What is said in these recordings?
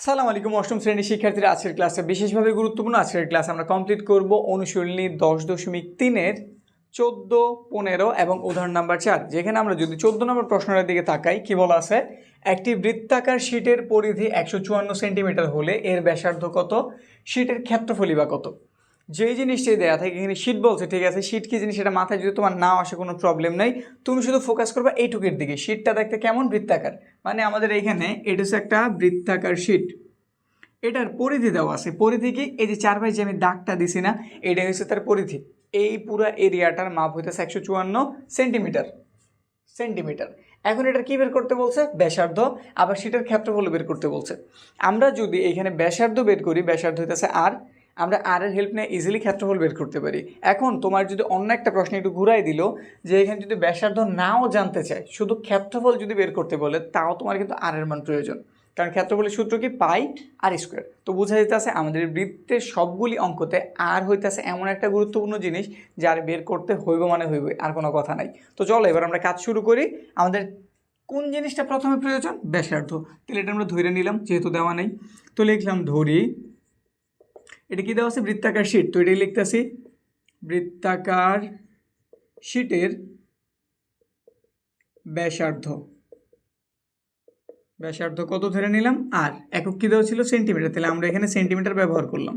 আসসালামু আলাইকুম, অষ্টম শ্রেণির শিক্ষার্থীরা, আজকের ক্লাসে বিশেষভাবে গুরুত্বপূর্ণ আজকের ক্লাস আমরা কমপ্লিট করব অনুশীলনী দশ দশমিক তিনের চোদ্দ, পনেরো এবং উদাহরণ নাম্বার চার। যেখানে আমরা যদি চোদ্দ নম্বর প্রশ্নের দিকে তাকাই, কি বলা আছে? একটি বৃত্তাকার শীটের পরিধি একশো চুয়ান্ন সেন্টিমিটার হলে এর ব্যাসার্ধ কত? শীটের ক্ষেত্রফলই বা কত? যেই জিনিসটি দেওয়া থাকে, এখানে শীট বলছে, ঠিক আছে? শীট কি জিনিস? এটা মাথায় যদি তোমার না আসে, কোনো প্রবলেম নাই। তুমি শুধু ফোকাস করবে এইটুকের দিকে। শীটটা দেখতে কেমন? বৃত্তাকার। মানে আমাদের এইখানে এটা হচ্ছে একটা বৃত্তাকার শীট এটার পরিধি দেওয়া আছে। পরিধি কি? এই যে চার ভাই যে আমি দাগটা দিছি না এটা হচ্ছে তার পরিধি। এই পুরো এরিয়াটার মাপ হইতেছে একশো চুয়ান্ন সেন্টিমিটার সেন্টিমিটার এখন এটার কি বের করতে বলছে? ব্যাসার্ধ। আবার সেটার ক্ষেত্রফল বের করতে বলছে। আমরা যদি এখানে ব্যাসার্ধ বের করি, ব্যাসার্ধ হইতেছে আর আমরা আর এর হেল্প নিয়ে ইজিলি ক্ষেত্রফল বের করতে পারি। এখন তোমার যদি অন্য একটা প্রশ্ন একটু ঘুরাই দিল, যে এখানে যদি ব্যাসার্ধ নাও জানতে চায়, শুধু ক্ষেত্রফল যদি বের করতে বলে, তাও তোমার কিন্তু আর এর মান প্রয়োজন। কারণ ক্ষেত্রফলের সূত্র কি? পাই আর স্কোয়ার তো বোঝা যেতেছে আমাদের বৃত্তের সবগুলি অঙ্কতে আর হইতেছে এমন একটা গুরুত্বপূর্ণ জিনিস, যার বের করতে হইব মানে হইব আর কোনো কথা নাই। তো চলো, এবার আমরা কাজ শুরু করি। আমাদের কোন জিনিসটা প্রথমে প্রয়োজন? ব্যাসার্ধ। তাহলে এটা আমরা ধরে নিলাম, যেহেতু দেওয়া নেই। তো লিখলাম, ধরি এটা কি দেওয়া আছে? বৃত্তাকার শীট তো এটাই লিখতেছি। বৃত্তাকার শীটের ব্যাসার্ধ। ব্যাসার্ধ কত ধরে নিলাম? আর। একক কী দেওয়া ছিল? সেন্টিমিটার। তাহলে আমরা এখানে সেন্টিমিটার ব্যবহার করলাম।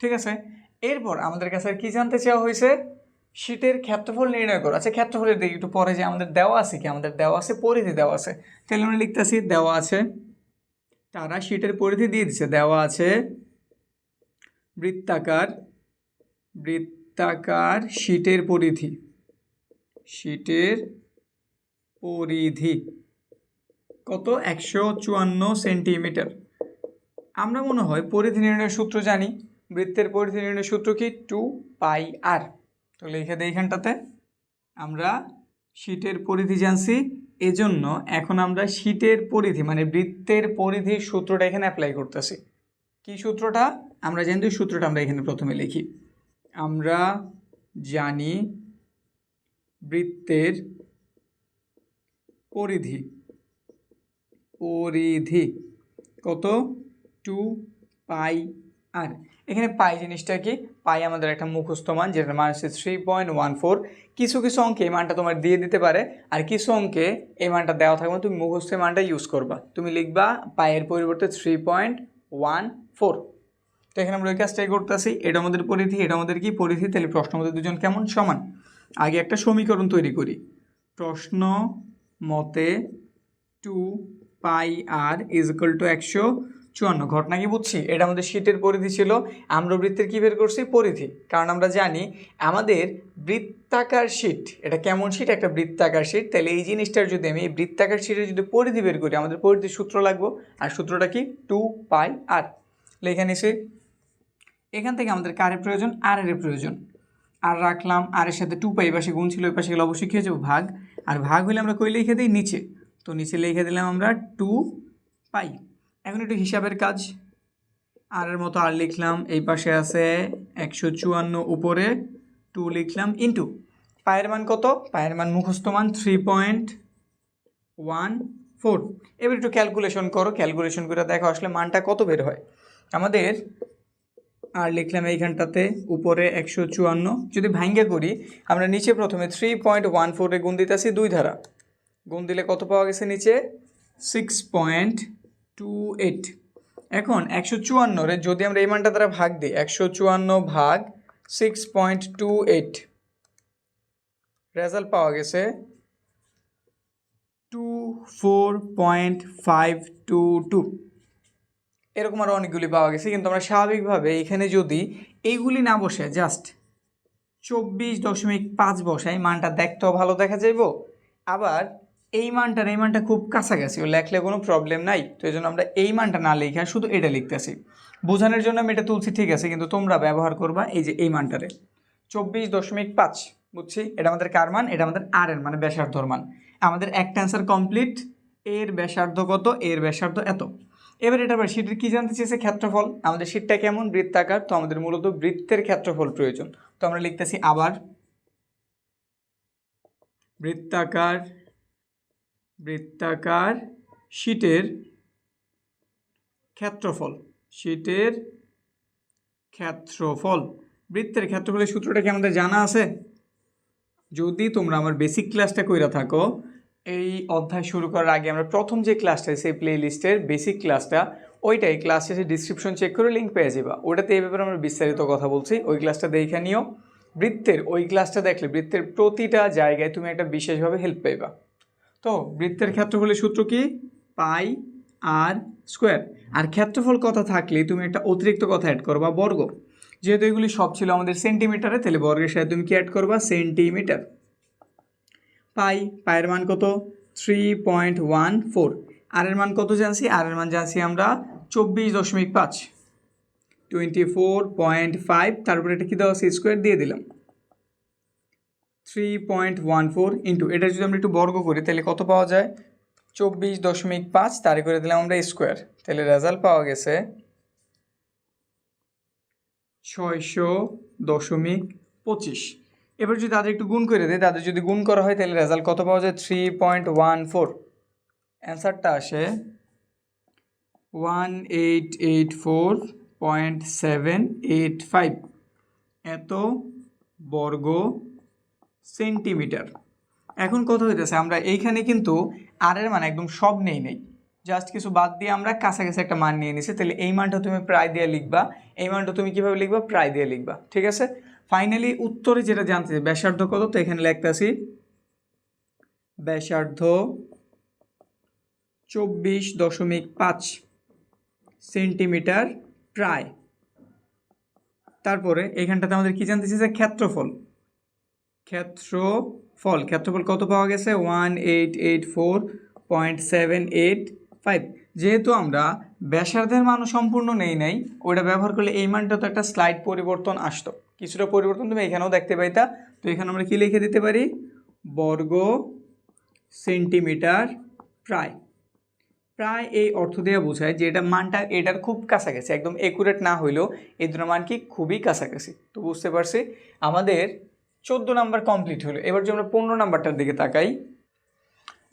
ঠিক আছে? এরপর আমাদের কাছে আর কি জানতে চাওয়া হয়েছে? শীটের ক্ষেত্রফল নির্ণয় করো। আচ্ছা ক্ষেত্রফলের দিকে একটু পরে যে আমাদের দেওয়া আছে কি? আমাদের দেওয়া আছে, পরিধি দেওয়া আছে। তাহলে আমরা লিখতেছি, দেওয়া আছে, তারা শীটের পরিধি দিয়ে দিচ্ছে দেওয়া আছে বৃত্তাকার বৃত্তাকার শীটের পরিধি। শীটের পরিধি। কত? একশো চুয়ান্ন সেন্টিমিটার। আমরা মনে হয় পরিধি নির্ণয়ের সূত্র জানি। বৃত্তের পরিধি নির্ণয়ের সূত্র কি? Two pi r. তো লিখে দিই এখানটাতে। আমরা শীটের পরিধি জানছি। এজন্য এখন আমরা শীটের পরিধি মানে বৃত্তের পরিধির সূত্রটা এখানে অ্যাপ্লাই করতেছি। কি সূত্রটা? আমরা জানি যে সূত্রটা আমরা এখানে প্রথমে লিখি। আমরা জানি বৃত্তের পরিধি পরিধি কত? Two pi r. এখানে পাই জিনিসটা কি? পাই আমাদের একটা মুখস্থ মান, যেটার মান হচ্ছে থ্রি পয়েন্ট ওয়ান ফোর কিছু কিছু অঙ্কে এই মানটা তোমার দিয়ে দিতে পারে, আর কিছু অঙ্কে এই মানটা দেওয়া থাকবে, তুমি মুখস্থ মানটা ইউজ করবা। তুমি লিখবা পায়ের পরিবর্তে থ্রি পয়েন্ট ওয়ান ফোর তো এখানে আমরা ওই কাজটাই করতেছি। এটা আমাদের পরিধি, এটা আমাদের কি পরিধি? তাহলে প্রশ্ন মতে দুজন কেমন সমান? আগে একটা সমীকরণ তৈরি করি। প্রশ্ন মতে two pi r is equal to একশো চুয়ান্ন। ঘটনা কি বুঝছি? এটা আমাদের শীটের পরিধি ছিল। আমরা বৃত্তের কী বের করছি? পরিধি। কারণ আমরা জানি আমাদের বৃত্তাকার শীট, এটা কেমন শীট? একটা বৃত্তাকার শীট। তাহলে এই জিনিসটার যদি আমি, এই বৃত্তাকার শীটের যদি পরিধি বের করি, আমাদের পরিধির সূত্র লাগবো। আর সূত্রটা কি? Two pi r. লেখা নিছি এখান থেকে আমাদের কারের প্রয়োজন, আর এর প্রয়োজন। আর রাখলাম, আর এর সাথে টু পাই পাশে গুণ ছিল ওই পাশে গেলে অবশ্যই হয়ে যাব, ভাগ। আর ভাগ হলে আমরা কই লিখে দিই? নিচে। তো নিচে লিখে দিলাম আমরা টু পাই। এখন একটু হিসাবের কাজ। আর এর মতো আর লিখলাম, এই পাশে আছে একশো চুয়ান্ন উপরে টু লিখলাম ইন্টু পায়ের মান কত? পায়ের মান মুখস্থ মান থ্রি পয়েন্ট ওয়ান ফোর এবার একটু ক্যালকুলেশন করো। ক্যালকুলেশন করে দেখো আসলে মানটা কত বের হয়। আমাদের আর লিখলাম এইখানটাতে উপরে একশো চুয়ান্ন। যদি ভাঙ্গা করি, আমরা নিচে প্রথমে থ্রি পয়েন্ট ওয়ান ফোরে গুণ দিতেছি দুই ধারা। গুণ দিলে কত পাওয়া গেছে নিচে? সিক্স পয়েন্ট টু এইট এখন একশো চুয়ান্নরে যদি আমরা এই মানটা দ্বারা ভাগ দিই, একশো চুয়ান্ন ভাগ six point two eight result পাওয়া গেছে two four point five two two এরকম আরও অনেকগুলি পাওয়া গেছে, কিন্তু আমরা স্বাভাবিকভাবে এখানে যদি এইগুলি না বসে জাস্ট চব্বিশ দশমিক পাঁচ বসাই, মানটা দেখতেও ভালো দেখা যাইব। আবার এই মানটার, এই মানটা খুব কাছাকাছি, ও লেখলে কোনো প্রবলেম নাই, তো এই জন্য আমরা এই মানটা না লিখে শুধু এটা লিখতেছি। বোঝানোর জন্য আমি এটা তুলছি, ঠিক আছে, কিন্তু তোমরা ব্যবহার করবা এই যে এই মানটারে। চব্বিশ দশমিক পাঁচ, বুঝছি? এটা আমাদের কার মান? এটা আমাদের আর এর মানে ব্যাসার্ধর মান। আমাদের একটা অ্যান্সার কমপ্লিট এর ব্যাসার্ধ কত? এর ব্যাসার্ধ এত। এবার এটা আবার শীটের কী জানতে চেয়েছে? ক্ষেত্রফল। আমাদের শীটটা কেমন? বৃত্তাকার। তো আমাদের মূলত বৃত্তের ক্ষেত্রফল প্রয়োজন। তো আমরা লিখতেছি আবার বৃত্তাকার বৃত্তাকার শীটের ক্ষেত্রফল। শীটের ক্ষেত্রফল। বৃত্তের ক্ষেত্রফলের সূত্রটা কি আমাদের জানা আছে? যদি তোমরা আমার বেসিক ক্লাসটা কইরা থাকো এই অধ্যায় শুরু করার আগে আমরা প্রথম যে ক্লাসটা সেই প্লে লিস্টের বেসিক ক্লাসটা ওইটাই ক্লাস শেষে ডিসক্রিপশন চেক করে লিঙ্ক পেয়ে যাবা। ওটাতে এই ব্যাপারে আমরা বিস্তারিত কথা বলছি। ওই ক্লাসটা দেখে নিও। বৃত্তের, ওই ক্লাসটা দেখলে বৃত্তের প্রতিটা জায়গায় তুমি একটা বিশেষভাবে হেল্প পাইবা। তো বৃত্তের ক্ষেত্রফলের সূত্র কি? পাই আর স্কোয়ার আর ক্ষেত্রফল কথা থাকলে তুমি একটা অতিরিক্ত কথা অ্যাড করবা, বর্গ। যেহেতু এগুলি সব ছিল আমাদের সেন্টিমিটারে তাহলে বর্গের সাথে তুমি কি অ্যাড করবা? সেন্টিমিটার পাই পায়ের মান কত? Three point one four r এর মান কত জানছি? আর এর মান জানছি আমরা চব্বিশ দশমিক পাঁচ। টোয়েন্টি ফোর পয়েন্ট ফাইভ তারপরে এটা কী দেওয়া আছে? স্কোয়ার দিয়ে দিলাম। Three point one four into এটা যদি আমরা একটু বর্গ করি, তাহলে কত পাওয়া যায়? চব্বিশ দশমিক পাঁচ, তারে করে দিলাম আমরা স্কোয়ার তাহলে রেজাল্ট পাওয়া গেছে ছয়শো দশমিক পঁচিশ। এবার যদি তাদের একটু গুণ করে দেয় তাদের যদি গুণ করা হয়, তাহলে রেজাল্ট কত পাওয়া যায়? থ্রি পয়েন্ট ওয়ান ফোর অ্যান্সারটা আসে one eight eight four point seven eight five এত বর্গ সেন্টিমিটার এখন কথা হইতেছে? আমরা এইখানে কিন্তু আর এর মান একদম সব নেই নেই। জাস্ট কিছু বাদ দিয়ে আমরা কাছাকাছি একটা মান নিয়ে নিছি। তাহলে এই মানটা তুমি প্রায় দিয়ে লিখবা। এই মানটা তুমি কীভাবে লিখবা? প্রায় দিয়ে লিখবা। ঠিক আছে? ফাইনালি উত্তরে যেটা জানতে ব্যাসার্ধ কত? তো এখানে লিখতেছি ব্যাসার্ধ চব্বিশ দশমিক পাঁচ সেন্টিমিটার প্রায়। তারপরে এখানটাতে আমাদের কি জানতেছি যে ক্ষেত্রফল। ক্ষেত্রফল ক্ষেত্রফল কত পাওয়া গেছে? One eight eight four point seven eight five. যেহেতু আমরা ব্যাসার্ধের মানও সম্পূর্ণ নেই নাই ওটা ব্যবহার করলে এই মানটা তো একটা স্লাইড পরিবর্তন আসতো। কিছুটা পরিবর্তন তুমি এখানেও দেখতে পাইতা। তো এখানে আমরা কি লিখে দিতে পারি? বর্গ সেন্টিমিটার প্রায়। প্রায় এই অর্থ দিয়ে বোঝায় যে এটা মানটা এটার খুব কাছাকাছি, একদম একুরেট না হইলেও এই দুটো মান কি খুবই কাছাকাছি। তো বুঝতে পারছি? আমাদের চোদ্দ নাম্বার কমপ্লিট হলো। এবার যদি আমরা পনেরো নাম্বারটার দিকে তাকাই,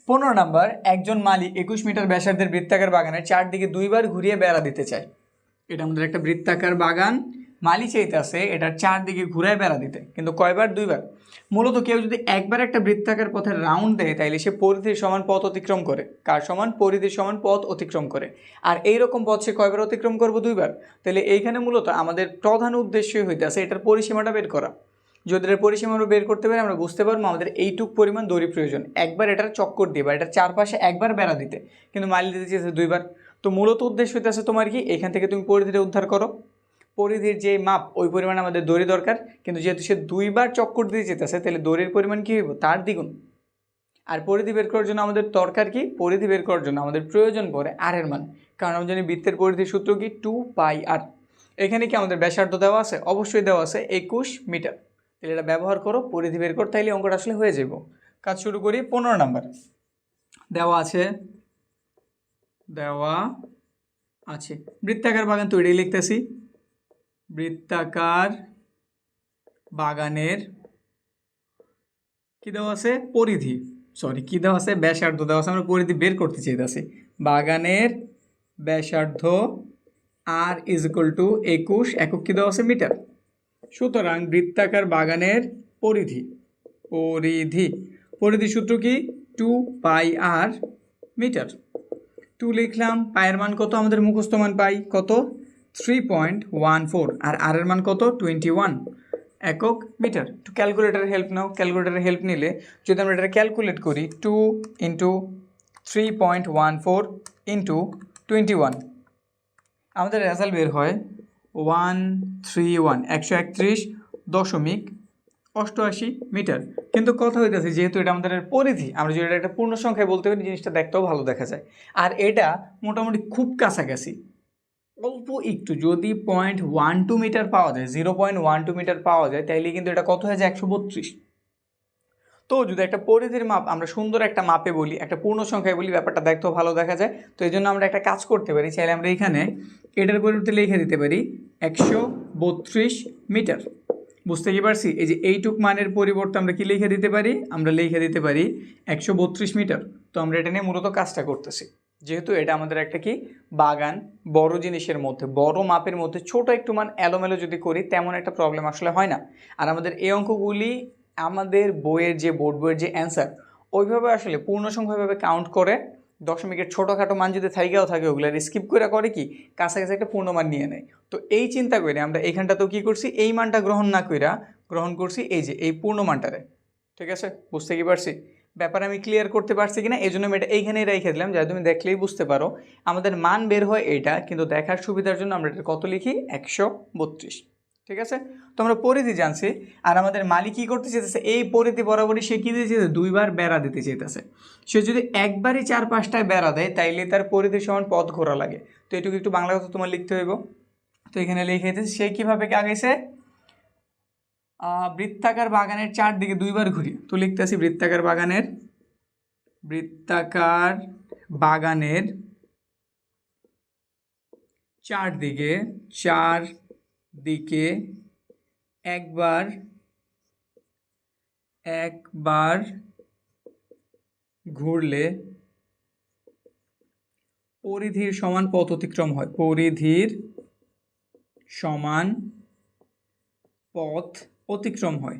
পনেরো নাম্বার একজন মালিক একুশ মিটার ব্যাসার্ধের বৃত্তাকার বাগানের চারদিকে দুইবার ঘুরিয়ে বেড়া দিতে চায়। এটা আমাদের একটা বৃত্তাকার বাগান। মালি চাইতে চাইতেছে এটার চারদিকে ঘুরায় বেড়া দিতে, কিন্তু কয়বার, দুইবার? মূলত কেউ যদি একবার একটা বৃত্তাকার পথে রাউন্ড দেয়, তাইলে সে পরিধির সমান পথ অতিক্রম করে। কার সমান? পরিধির সমান পথ অতিক্রম করে। আর এই রকম পথ সে কয়বার অতিক্রম করব, দুইবার? তাহলে এইখানে মূলত আমাদের প্রধান উদ্দেশ্যই হইতে হইতেছে এটার পরিসীমাটা বের করা। যদি এটার পরিসীমা বের করতে পারি, আমরা বুঝতে পারব আমাদের এইটুক পরিমাণ দড়ি প্রয়োজন। একবার এটার চক্কর দিয়ে বা এটার চারপাশে একবার বেড়া দিতে। কিন্তু মালি দিতে চেয়েছে দুইবার। তো মূলত উদ্দেশ্য হইতে হইতেছে তোমার কি? এখান থেকে তুমি পরিধিটা উদ্ধার করো। পরিধির যে মাপ, ওই পরিমাণ আমাদের দড়ি দরকার। কিন্তু যেহেতু সে দুইবার চক্কর দিয়ে যেতেছে, তাহলে দড়ির পরিমাণ কী হইব? তার দ্বিগুণ। আর পরিধি বের করার জন্য আমাদের দরকার কি? পরিধি বের করার জন্য আমাদের প্রয়োজন পড়ে আর এর মান। কারণ আমরা জানি বৃত্তের পরিধির সূত্র কি? টু পাই আর এখানে কি আমাদের ব্যাসার্ধ দেওয়া আছে? অবশ্যই দেওয়া আছে, একুশ মিটার। তাহলে এটা ব্যবহার করো, পরিধি বের কর, তাইলে অঙ্কটা আসলে হয়ে যাব কাজ শুরু করি, পনেরো নাম্বার। দেওয়া আছে দেওয়া আছে। বৃত্তাকার বাগান তৈরি লিখতেছি। বৃত্তাকার বাগানের কি দেওয়া আছে? পরিধি। সরি কি দেওয়া আছে? ব্যাসার্ধ দেওয়া আছে। আমরা পরিধি বের করতে চাইতেছি। বাগানের ব্যাসার্ধ আর ইজ ইকুয়াল টু একুশ একক কি দেওয়া আছে? মিটার। সুতরাং বৃত্তাকার বাগানের পরিধি। পরিধি। পরিধি সূত্র কি? Two pi r metre. Two লিখলাম। পায়ের মান কত? আমাদের মুখস্থ মান পাই কত? থ্রি পয়েন্ট ওয়ান ফোর আর আর এর মান কত? টোয়েন্টি ওয়ান একক মিটার। একটু ক্যালকুলেটারের হেল্প নাও। ক্যালকুলেটারের হেল্প নিলে যদি আমরা এটা ক্যালকুলেট করি two into three point one four into twenty one আমাদের রেজাল্ট বের হয় ওয়ান থ্রি ওয়ান একশো একত্রিশ দশমিক অষ্টআশি মিটার। কিন্তু কথা হইতেছে, যেহেতু এটা আমাদের পরিধি, আমরা যদি এটা একটা পূর্ণ সংখ্যায় বলতে পারি, জিনিসটা দেখতেও ভালো দেখা যায়। আর এটা মোটামুটি খুব কাছাকাছি। অল্প একটু, যদি পয়েন্ট ওয়ান টু মিটার পাওয়া যায় zero point one two metre পাওয়া যায়, তাইলে কিন্তু এটা কত হয়ে যায়? একশো বত্রিশ। তো যদি একটা পরিধির মাপ, আমরা সুন্দর একটা মাপে বলি, একটা পূর্ণ সংখ্যায় বলি, ব্যাপারটা দেখতেও ভালো দেখা যায়। তো এই জন্য আমরা একটা কাজ করতে পারি, চাইলে আমরা এখানে এটার পরিবর্তে লিখে দিতে পারি, একশো বত্রিশ মিটার বুঝতে কি পারছি? এই যে এইটুক মানের পরিবর্তে আমরা কি লিখে দিতে পারি? আমরা লিখে দিতে পারি, একশো বত্রিশ মিটার তো আমরা এটা নিয়ে মূলত কাজটা করতেছি। যেহেতু এটা আমাদের একটা কি? বাগান। বড় জিনিসের মধ্যে, বড় মাপের মধ্যে, ছোট একটু মান এলোমেলো যদি করি, তেমন একটা প্রবলেম আসলে হয় না। আর আমাদের এই অঙ্কগুলি আমাদের বইয়ের যে বোর্ড বইয়ের যে অ্যান্সার ওইভাবে আসলে পূর্ণ সংখ্যাভাবে কাউন্ট করে দশমিকের ছোটোখাটো মান যদি থাইকাও থাকে, ওগুলো স্কিপ করে করে কি? কাছাকাছি একটা পূর্ণমান নিয়ে নেয়। তো এই চিন্তা করে আমরা এইখানটাতেও কী করছি? এই মানটা গ্রহণ না কইরা, গ্রহণ করছি এই যে, এই পূর্ণ মানটারে ঠিক আছে? বুঝতে কি পারছি? ব্যাপার আমি ক্লিয়ার করতে পারছি কিনা এই জন্য আমি এটা এইখানেই রেখে দিলাম। যা তুমি দেখলেই বুঝতে পারো। আমাদের মান বের হয় এটা কিন্তু দেখার সুবিধার জন্য আমরা এটা কত লিখি? একশো বত্রিশ। ঠিক আছে? তো আমরা পরিধি জানছি আর আমাদের মালিক কী করতে চাইতেছে? এই পরিধি বরাবরই সে কী দিতে চাইছে দুইবার বেড়া দিতে চাইতেছে। সে যদি একবারই চার পাঁচটায় বেড়া দেয় তাইলে তার পরিধি সমান পথ ঘোরা লাগে। তো এটুকু একটু বাংলা কথা তোমার লিখতে হইব। তো এখানে লিখে সে কীভাবে আগাইছে? আহ, বৃত্তাকার বাগানের চারদিকে দুইবার ঘুরি। তো লিখতেছি বৃত্তাকার বাগানের বৃত্তাকার বাগানের চারদিকে চার দিকে একবার একবার ঘুরলে পরিধির সমান পথ অতিক্রম হয়। পরিধির সমান পথ অতিক্রম হয়।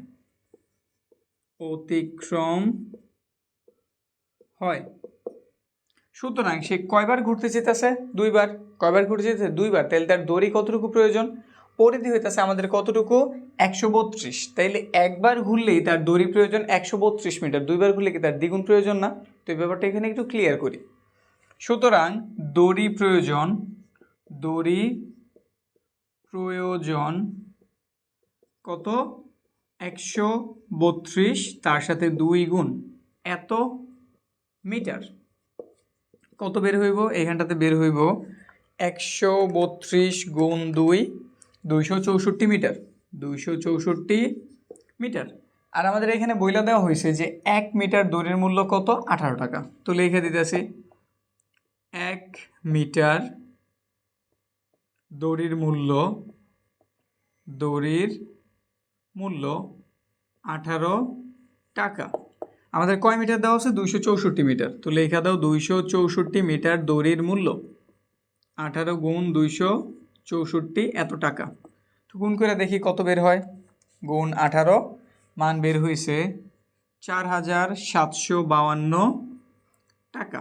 অতিক্রম হয়। সুতরাং সে কয়বার ঘুরতে যেতেছে? দুইবার। কয়বার ঘুরতে যেতেছে? দুইবার। তাহলে তার দড়ি কতটুকু প্রয়োজন? পরিধি হইতেছে আমাদের কতটুকু? একশো বত্রিশ। তাইলে একবার ঘুরলেই তার দড়ি প্রয়োজন একশো বত্রিশ মিটার। দুইবার ঘুরলে কি তার দ্বিগুণ প্রয়োজন না? তো এই ব্যাপারটা এখানে একটু ক্লিয়ার করি। সুতরাং দড়ি প্রয়োজন দড়ি প্রয়োজন কত? একশো বত্রিশ, তার সাথে দুই গুণ এত মিটার। কত বের হইব? এইখানটাতে বের হইব একশো বত্রিশ গুণ দুই, দুইশো চৌষট্টি মিটার। দুইশো চৌষট্টি মিটার। আর আমাদের এখানে বইলা দেওয়া হয়েছে যে এক মিটার দড়ির মূল্য কত? আঠারো টাকা। তো লিখে দিতেছি, এক মিটার দড়ির মূল্য দড়ির মূল্য আঠারো টাকা। আমাদের কয় মিটার দেওয়া আছে? দুইশো চৌষট্টি মিটার। তো লেখা দাও দুইশো চৌষট্টি মিটার দড়ির মূল্য। আঠারো গুণ দুইশো চৌষট্টি এত টাকা। তো গুণ করে দেখি কত বের হয়? গুণ আঠারো। মান বের হয়েছে চার হাজার সাতশো বাউান্ন টাকা।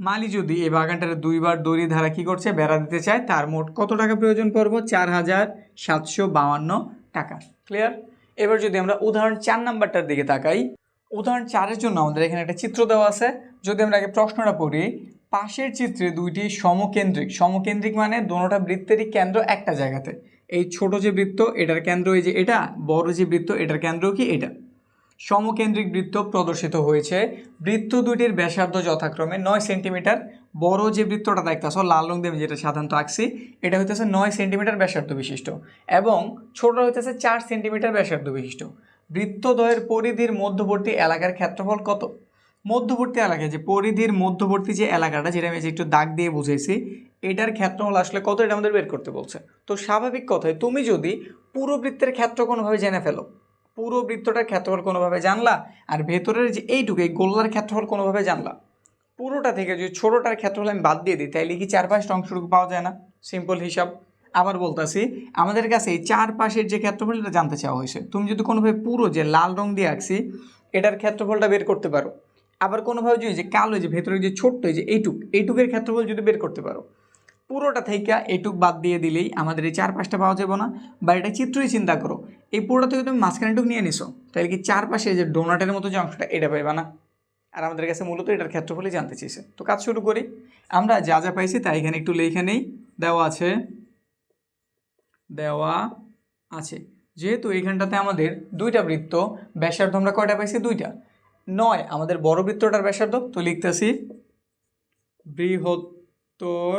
মালি যদি এই বাগানটার দুইবার দড়ি ধারা কী করছে, বেড়া দিতে চায়, তার মোট কত টাকা প্রয়োজন পড়ব? চার হাজার সাতশো বাউান্ন টাকা। ক্লিয়ার এবার যদি আমরা উদাহরণ চার নাম্বারটার দিকে তাকাই, উদাহরণ চারের জন্য আমাদের এখানে একটা চিত্র দেওয়া আছে। যদি আমরা আগে প্রশ্নটা পড়ি, পাশের চিত্রে দুইটি সমকেন্দ্রিক সমকেন্দ্রিক মানে দোনোটা বৃত্তেরই কেন্দ্র একটা জায়গাতে। এই ছোট যে বৃত্ত, এটার কেন্দ্র এই যে এটা, বড় যে বৃত্ত, এটার কেন্দ্র কি এটা? সমকেন্দ্রিক বৃত্ত প্রদর্শিত হয়েছে। বৃত্ত দুইটির ব্যাসার্ধ যথাক্রমে নয় সেন্টিমিটার। বড় যে বৃত্তটা দেখতেছ, লাল রং দিয়ে যেটা সাধারণত আঁকছি, এটা হইতেছে নয় সেন্টিমিটার ব্যাসার্ধ বিশিষ্ট এবং ছোটটা হইতেছে চার সেন্টিমিটার ব্যাসার্ধ বিশিষ্ট। বৃত্তদ্বয়ের পরিধির মধ্যবর্তী এলাকার ক্ষেত্রফল কত? মধ্যবর্তী এলাকায় যে পরিধির মধ্যবর্তী যে এলাকাটা, যেটা আমি একটু দাগ দিয়ে বুঝেছি এটার ক্ষেত্রফল আসলে কত, এটা আমাদের বের করতে বলছে। তো স্বাভাবিক কথায় তুমি যদি পুরো বৃত্তের ক্ষেত্র কোনোভাবে জেনে ফেলো পুরো বৃত্তটার ক্ষেত্রফল কোনোভাবে জানলা আর ভেতরের যে এইটুকু, এই গোল্লার ক্ষেত্রফল কোনোভাবে জানলা। পুরোটা থেকে যদি ছোটোটার ক্ষেত্রফল আমি বাদ দিয়ে দিই তাইলে কি চারপাশের অংশটুকু পাওয়া যায় না? সিম্পল হিসাব। আবার বলতাছি, আমাদের কাছে এই চারপাশের যে ক্ষেত্রফল এটা জানতে চাওয়া হয়েছে। তুমি যদি কোনোভাবে পুরো যে লাল রং দিয়ে আঁকছি, এটার ক্ষেত্রফলটা বের করতে পারো। আবার কোনোভাবে যদি যে কালো যে ভেতরে যে ছোট্ট যে এইটুক, এইটুকের ক্ষেত্রফল যদি বের করতে পারো পুরোটা থেকে এটুক বাদ দিয়ে দিলেই আমাদের এই চার পাঁচটা পাওয়া যাবে না। বা এটা চিত্রই চিন্তা করো, এই পুরোটা থেকে তুমি মাঝখানেটুক নিয়ে নিছো, তাহলে কি চারপাশে যে ডোনাটের মতো যে অংশটা এটা পাইবা না? আর আমাদের কাছে মূলত এটার ক্ষেত্রফলই জানতে চেয়েছে তো কাজ শুরু করি। আমরা যা যা পাইছি তাই এখানে একটু লেখা নেই। দেওয়া আছে। দেওয়া আছে। যেহেতু এইখানটাতে আমাদের দুইটা বৃত্ত, ব্যাসার্ধ আমরা কয়টা পাইছি? দুইটা। নয়, আমাদের বড় বৃত্তটার ব্যাসার্ধ। তো লিখতেছি বৃহত্তর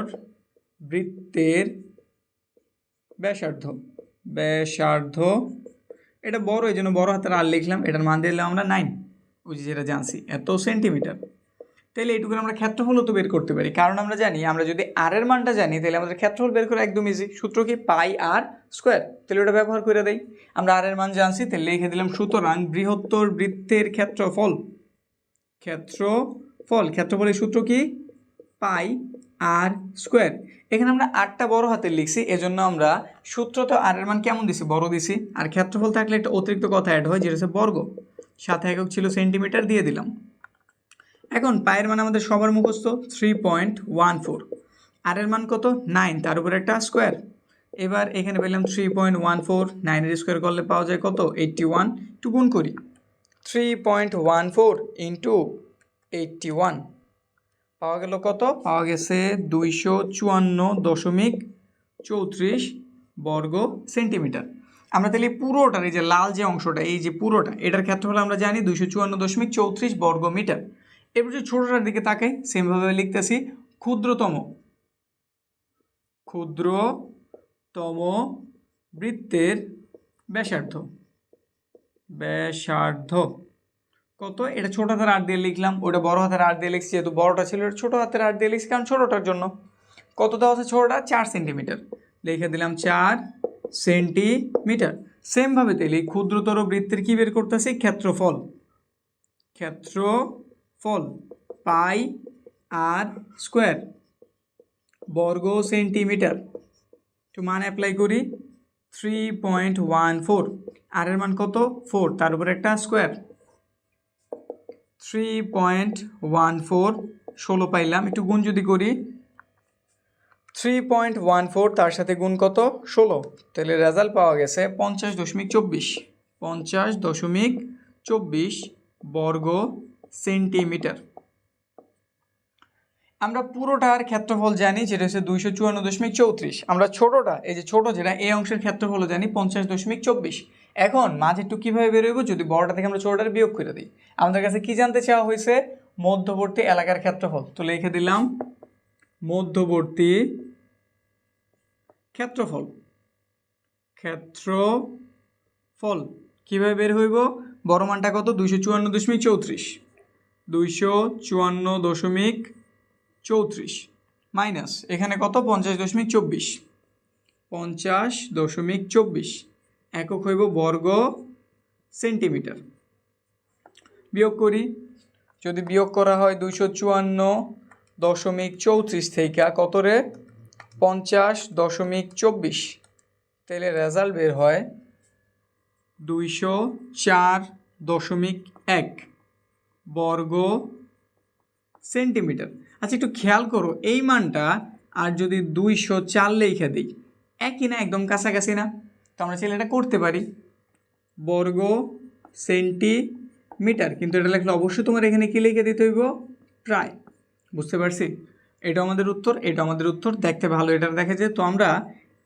বৃত্তের ব্যাসার্ধ। ব্যাসার্ধ, এটা বড়, এই জন্য বড় হাতের আর লিখলাম, এটার মান দিলাম আমরা নাইন ওই যে যেটা জানছি, এত সেন্টিমিটার তাহলে এইটুকু আমরা ক্ষেত্রফলও তো বের করতে পারি, কারণ আমরা জানি, আমরা যদি আর এর মানটা জানি তাহলে আমাদের ক্ষেত্রফল বের করা একদম ইজি সূত্র কি? পাই আর স্কোয়ার তাহলে ওটা ব্যবহার করে দেয় আমরা আর এর মান জানছি তাহলে লিখে দিলাম, সুতরাং বৃহত্তর বৃত্তের ক্ষেত্রফল। ক্ষেত্রফল ফল ক্ষেত্রফলের সূত্র কি? Pi r square. এখানে আমরা আটটা বড় হাতের লিখছি, এজন্য আমরা সূত্র তো আর এর মান কেমন দিছি? বড় দিছি। আর ক্ষেত্রফল থাকলে একটা অতিরিক্ত কথা অ্যাড হয়, যেটা হচ্ছে বর্গ। সাথে একক ছিল সেন্টিমিটার দিয়ে দিলাম। এখন পায়ের মান আমাদের সবার মুখস্থ three point one four r এর মান কত? নাইন তার উপরে একটা স্কোয়ার এবার এখানে পেলাম থ্রি পয়েন্ট ওয়ান ফোর নাইনের স্কোয়ার করলে পাওয়া যায় কত? এইটটি ওয়ান একটু গুণ করি। Three point one four into eighty one পাওয়া গেল কত? পাওয়া গেছে দুইশো চুয়ান্ন দশমিক চৌত্রিশ বর্গ সেন্টিমিটার। আমরা তাহলে পুরোটার এই যে লাল যে অংশটা, এই যে পুরোটা, এটার ক্ষেত্রফল আমরা জানি দুইশো চুয়ান্ন দশমিক চৌত্রিশ বর্গ মিটার। এবার যে ছোটোটার দিকে তাকাই, সেমভাবে লিখতেছি ক্ষুদ্রতম। ক্ষুদ্রতম বৃত্তের ব্যাসার্ধ। ব্যাসার্ধ। কত? এটা ছোট হাতের আট দিয়ে লিখলাম, ওটা বড় হাতের আট দিয়ে লিখছি, যেহেতু বড়টা ছিল, এটা ছোট হাতের আট দিয়ে লিখছি, কারণ ছোটোটার জন্য। কত দেওয়া আছে ছোটোটা? চার সেন্টিমিটার। লিখে দিলাম চার সেন্টিমিটার। সেমভাবে তাহলে ক্ষুদ্রতর বৃত্তের কী বের করতেছি? ক্ষেত্রফল। ক্ষেত্রফল পাই আর স্কোয়ার। বর্গ সেন্টিমিটার। একটু মান অ্যাপ্লাই করি। Three point one four r এর মান কত? ফোর তার উপরে একটা square three point one four ষোলো পাইলাম। একটু গুণ যদি করি থ্রি পয়েন্ট ওয়ান ফোর তার সাথে গুণ কত? ষোলো। তাহলে রেজাল্ট পাওয়া গেছে পঞ্চাশ দশমিক চব্বিশ। পঞ্চাশ দশমিক চব্বিশ বর্গ সেন্টিমিটার। আমরা পুরোটার ক্ষেত্রফল জানি যেটা হচ্ছে দুইশো চুয়ান্ন দশমিক চৌত্রিশ। আমরা ছোটোটা, এই যে ছোটো যেটা এই অংশের ক্ষেত্রফল জানি পঞ্চাশ দশমিক চব্বিশ। এখন মাঝেরটু কীভাবে বেরোইব যদি বড়টা থেকে আমরা ছোটোটার বিয়োগ করে দিই। আমাদের কাছে কি জানতে চাওয়া হয়েছে? মধ্যবর্তী এলাকার ক্ষেত্রফল। তো লিখে দিলাম, মধ্যবর্তী ক্ষেত্রফল। ক্ষেত্রফল। কীভাবে বের হইব? বড় মানটা কত? দুইশো চুয়ান্ন দশমিক চৌত্রিশ। দুইশো চুয়ান্ন দশমিক চৌত্রিশ মাইনাস, এখানে কত? পঞ্চাশ দশমিক চব্বিশ। পঞ্চাশ দশমিক চব্বিশ একক হইব বর্গ সেন্টিমিটার। বিয়োগ করি। যদি বিয়োগ করা হয় দুইশো চুয়ান্ন দশমিক চৌত্রিশ থেকে কত রে? পঞ্চাশ দশমিক চব্বিশ। তাহলে রেজাল্ট বের হয় দুইশো চার দশমিক এক বর্গ সেন্টিমিটার। আচ্ছা একটু খেয়াল করো, এই মানটা আর যদি দুইশো চার লেখা দিই, একই না, একদম কাছাকাছি না? তো আমরা চাইলে এটা করতে পারি। বর্গ সেন্টিমিটার, কিন্তু এটা লেখলে অবশ্যই তোমার এখানে কী লিখে দিতে হইব? প্রায়। বুঝতে পারছি? এটা আমাদের উত্তর, এটা আমাদের উত্তর, দেখতে ভালো এটা দেখা যায়। তো আমরা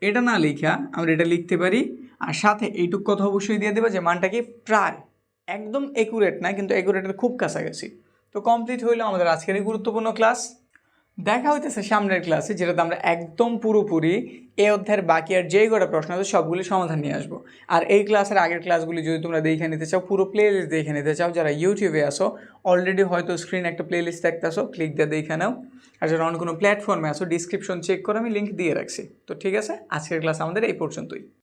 এটা না লিখা, আমরা এটা লিখতে পারি। আর সাথে এইটুক কথা অবশ্যই দিয়ে দেবে যে মানটা কি প্রায়। একদম একুরেট না, কিন্তু একুরেটের খুব কাছাকাছি। তো কমপ্লিট হইল আমাদের আজকের এই গুরুত্বপূর্ণ ক্লাস দেখা হইতেছে সামনের ক্লাসে যেটাতে আমরা একদম পুরোপুরি এই অধ্যায়ের বাকি আর যেই কটা প্রশ্ন আছে সবগুলি সমাধান নিয়ে আসব। আর এই ক্লাসের আগের ক্লাসগুলি যদি তোমরা দেখে নিতে চাও, পুরো প্লে লিস্ট দেখে নিতে চাও, যারা ইউটিউবে আসো অলরেডি হয়তো স্ক্রিন একটা প্লে লিস্ট দেখতে আসো ক্লিক দিয়ে দেখে নাও। আর যারা অন্য কোনো প্ল্যাটফর্মে আসো ডিসক্রিপশন চেক করে আমি লিঙ্ক দিয়ে রাখছি। তো ঠিক আছে, আজকের ক্লাস আমাদের এই পর্যন্তই।